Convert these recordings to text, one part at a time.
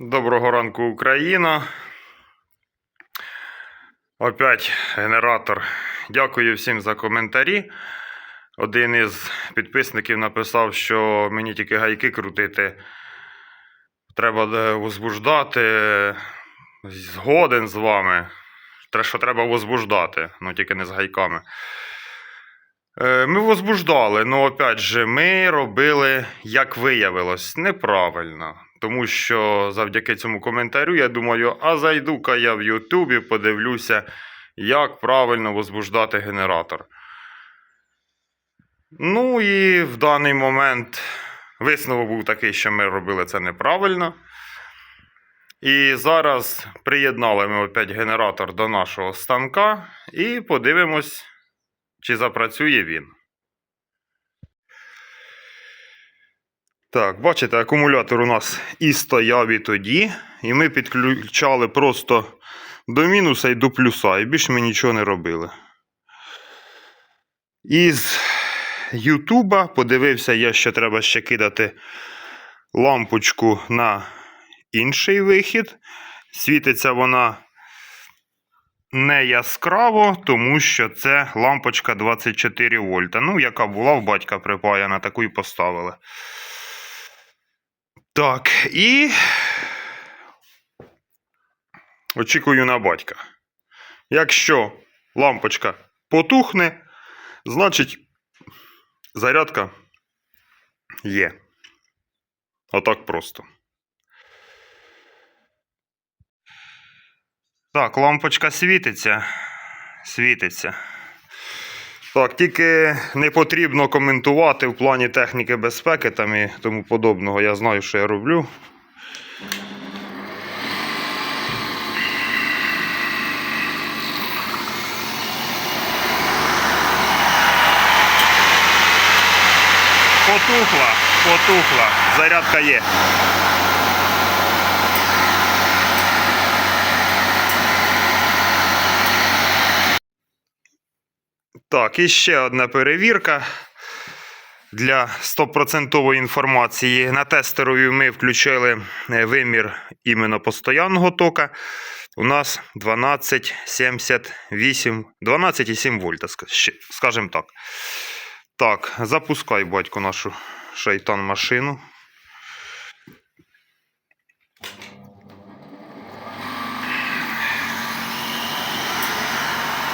Доброго ранку, Україна. Опять генератор. Дякую всім за коментарі. Один із підписників написав, що мені тільки гайки крутити. Треба е, возбуждати. Згоден з вами. Те, що треба возбуждати, ну тільки не з гайками. Е, Ми возбуждали, але опять же, ми робили, як виявилось, неправильно. Тому що завдяки цьому коментарю я думаю, а зайду-ка я в Ютубі, подивлюся, як правильно возбуждати генератор. Ну і в даний момент висновок був такий, що ми робили це неправильно. І зараз приєднали ми опять генератор до нашого станка і подивимось, чи запрацює він. Так, бачите, акумулятор у нас і стояв і тоді, і ми підключали просто до мінуса і до плюса, і більше ми нічого не робили. Із Ютуба подивився я, що треба ще кидати лампочку на інший вихід. Світиться вона не яскраво, тому що це лампочка 24 вольта. Ну, яка була в батька припаяна, таку і поставили. Так, і очікую на батька. Якщо лампочка потухне, значить зарядка є. Отак просто. Так, лампочка світиться. Світиться. Так, тільки не потрібно коментувати в плані техніки безпеки там і тому подобного. Я знаю, що я роблю. Потухла, потухла. Зарядка є. Так, і ще одна перевірка. Для 100% інформації на тестерові ми включили е, вимір іменно постоянного тока. У нас 12,78, 12,7 вольта, скажімо так. Так, запускай, батько, нашу шайтан машину.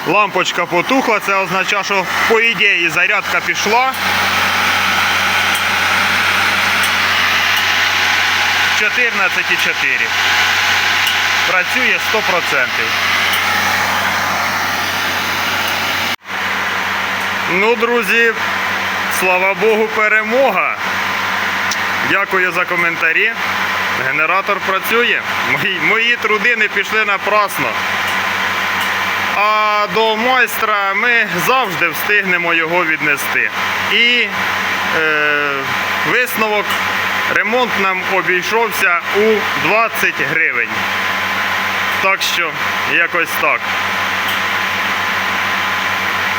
Лампочка потухла, це означає, що по ідеї зарядка пішла. 14,4. Працює 100%. Ну, друзі, слава Богу, перемога. Дякую за коментарі. Генератор працює. Мої, мої труди не пішли напрасно. А до майстра ми завжди встигнемо його віднести. І е, висновок ремонт нам обійшовся у 20 гривень. Так що, якось так.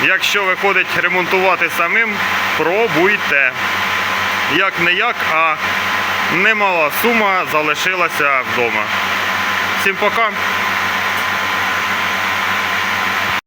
Якщо виходить ремонтувати самим, пробуйте. Як не як, а немала сума залишилася вдома. Всім пока.